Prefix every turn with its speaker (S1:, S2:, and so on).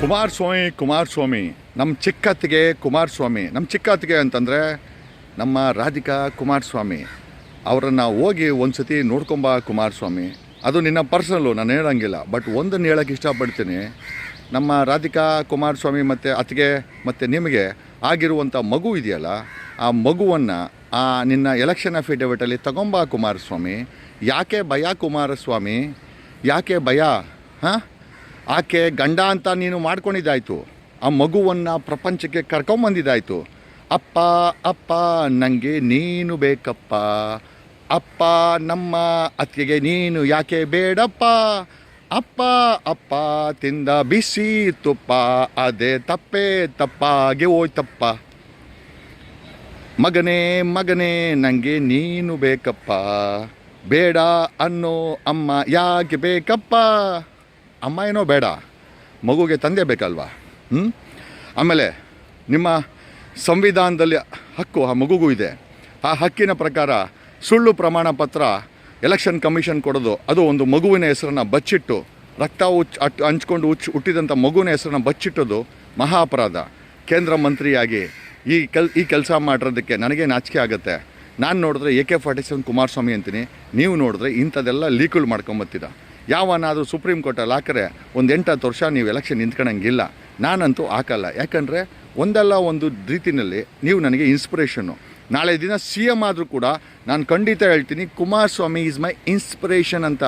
S1: ಕುಮಾರಸ್ವಾಮಿ ಕುಮಾರಸ್ವಾಮಿ. ನಮ್ಮ ಚಿಕ್ಕತ್ತಿಗೆ ಕುಮಾರಸ್ವಾಮಿ. ನಮ್ಮ ಚಿಕ್ಕತ್ತಿಗೆ ಅಂತಂದರೆ ನಮ್ಮ ರಾಧಿಕಾ ಕುಮಾರಸ್ವಾಮಿ. ಅವರನ್ನು ಹೋಗಿ ಒಂದು ಸತಿ ನೋಡ್ಕೊಂಬ ಕುಮಾರಸ್ವಾಮಿ. ಅದು ನಿನ್ನ ಪರ್ಸನಲ್ಲು, ನಾನು ಹೇಳೋಂಗಿಲ್ಲ. ಬಟ್ ಒಂದನ್ನು ಹೇಳೋಕ್ಕೆ ಇಷ್ಟಪಡ್ತೀನಿ. ನಮ್ಮ ರಾಧಿಕಾ ಕುಮಾರಸ್ವಾಮಿ ಮತ್ತು ಅತ್ತಿಗೆ ಮತ್ತು ನಿಮಗೆ ಆಗಿರುವಂಥ ಮಗು ಇದೆಯಲ್ಲ, ಆ ಮಗುವನ್ನು, ಆ ನಿನ್ನ ಎಲೆಕ್ಷನ್ ಅಫಿಡವಿಟಲ್ಲಿ ತಗೊಂಬ ಕುಮಾರಸ್ವಾಮಿ. ಯಾಕೆ ಭಯ ಕುಮಾರಸ್ವಾಮಿ? ಯಾಕೆ ಭಯ? ಹಾಂ? ಆಕೆ ಗಂಡ ಅಂತ ನೀನು ಮಾಡ್ಕೊಂಡಿದ್ದಾಯ್ತು. ಆ ಮಗುವನ್ನು ಪ್ರಪಂಚಕ್ಕೆ ಕರ್ಕೊಂಬಂದಿದ್ದಾಯ್ತು. ಅಪ್ಪ ಅಪ್ಪ ನನಗೆ ನೀನು ಬೇಕಪ್ಪ. ಅಪ್ಪ, ನಮ್ಮ ಅತ್ತಿಗೆ ನೀನು ಯಾಕೆ ಬೇಡಪ್ಪ. ಅಪ್ಪ ಅಪ್ಪ, ತಿಂದ ಬಿಸಿ ತುಪ್ಪ, ಅದೇ ತಪ್ಪೇ ತಪ್ಪಾಗೆ ಹೋಯ್ತಪ್ಪ. ಮಗನೇ ಮಗನೇ ನನಗೆ ನೀನು ಬೇಕಪ್ಪ. ಬೇಡ ಅನ್ನೋ ಅಮ್ಮ ಯಾಕೆ ಬೇಕಪ್ಪ. ಅಮ್ಮ ಏನೋ ಬೇಡ, ಮಗುಗೆ ತಂದೆ ಬೇಕಲ್ವಾ? ಹ್ಞೂ ಆಮೇಲೆ ನಿಮ್ಮ ಸಂವಿಧಾನದಲ್ಲಿ ಹಕ್ಕು ಆ ಮಗುಗೂ ಇದೆ. ಆ ಹಕ್ಕಿನ ಪ್ರಕಾರ ಸುಳ್ಳು ಪ್ರಮಾಣ ಪತ್ರ ಎಲೆಕ್ಷನ್ ಕಮಿಷನ್ ಕೊಡೋದು, ಅದು ಒಂದು ಮಗುವಿನ ಹೆಸರನ್ನು ಬಚ್ಚಿಟ್ಟು, ರಕ್ತ ಉಚ್ ಅಟ್ ಹಂಚ್ಕೊಂಡು ಉಚ್ ಹುಟ್ಟಿದಂಥ ಮಗುವಿನ ಹೆಸರನ್ನು ಬಚ್ಚಿಟ್ಟೋದು ಮಹಾ ಅಪರಾಧ. ಕೇಂದ್ರ ಮಂತ್ರಿಯಾಗಿ ಈ ಕೆಲ್, ಈ ಕೆಲಸ ಮಾಡಿರೋದಕ್ಕೆ ನನಗೆ ನಾಚಿಕೆ ಆಗುತ್ತೆ. ನಾನು ನೋಡಿದ್ರೆ A K forty seven Kumaraswamy ಅಂತೀನಿ. ನೀವು ನೋಡಿದ್ರೆ ಇಂಥದ್ದೆಲ್ಲ ಲೀಕಲ್ ಮಾಡ್ಕೊಂಬತ್ತೀರ? ಯಾವನಾದರೂ ಸುಪ್ರೀಂ ಕೋರ್ಟಲ್ಲಿ ಹಾಕರೆ ಒಂದು ಎಂಟತ್ತು ವರ್ಷ ನೀವು ಎಲೆಕ್ಷನ್ ನಿಂತ್ಕೊಳಂಗಿಲ್ಲ ನಾನಂತೂ ಹಾಕಲ್ಲ. ಯಾಕಂದರೆ ಒಂದಲ್ಲ ಒಂದು ರೀತಿಯಲ್ಲಿ ನೀವು ನನಗೆ ಇನ್ಸ್ಪಿರೇಷನ್ನು ನಾಳೆ ದಿನ ಸಿ ಎಂ ಆದರೂ ಕೂಡ ನಾನು ಖಂಡಿತ ಹೇಳ್ತೀನಿ, ಕುಮಾರಸ್ವಾಮಿ ಈಸ್ ಮೈ ಇನ್ಸ್ಪಿರೇಷನ್ ಅಂತ.